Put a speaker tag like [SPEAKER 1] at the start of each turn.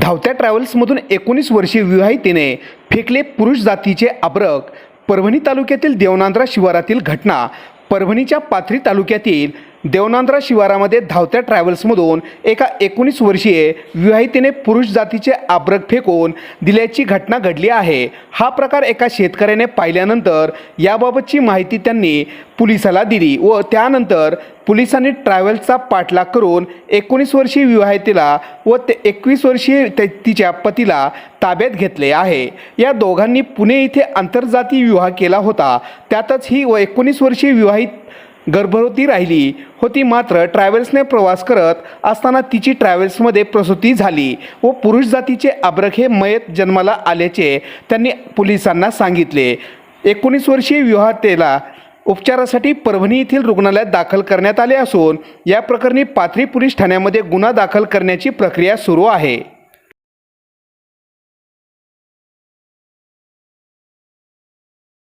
[SPEAKER 1] धावत्या ट्रॅव्हल्समधून एकोणीस वर्षीय विवाहितेने फेकले पुरुष जातीचे अब्रक. परभणी तालुक्यातील देवनांद्रा शिवारातील घटना परभणीच्या पाथरी तालुक्यातील देवनांद्रा शिवारामध्ये धावत्या ट्रॅव्हल्समधून एका एकोणीस वर्षीय विवाहितेने पुरुष जातीचे आब्रक फेकून दिल्याची घटना घडली आहे. हा प्रकार एका शेतकऱ्याने पाहिल्यानंतर याबाबतची माहिती त्यांनी पोलिसाला दिली व त्यानंतर पोलिसांनी ट्रॅव्हल्सचा पाठलाग करून एकोणीस वर्षीय विवाहितेला व ते एकवीस वर्षीय ते तिच्या पतीला ताब्यात घेतले आहे. या दोघांनी पुणे इथे आंतरजातीय विवाह केला होता. त्यातच ही व एकोणीस वर्षीय विवाहित गर्भवती राहिली होती मात्र ट्रॅव्हल्सने प्रवास करत असताना तिची ट्रॅव्हल्समध्ये प्रसूती झाली व पुरुष जातीचे अब्रक हे मयत जन्माला आल्याचे त्यांनी पोलिसांना सांगितले. एकोणीस वर्षीय विवाहतेला उपचारासाठी परभणी येथील रुग्णालयात दाखल करण्यात आले असून या प्रकरणी पाथरी पोलीस ठाण्यामध्ये गुन्हा दाखल करण्याची प्रक्रिया सुरू आहे.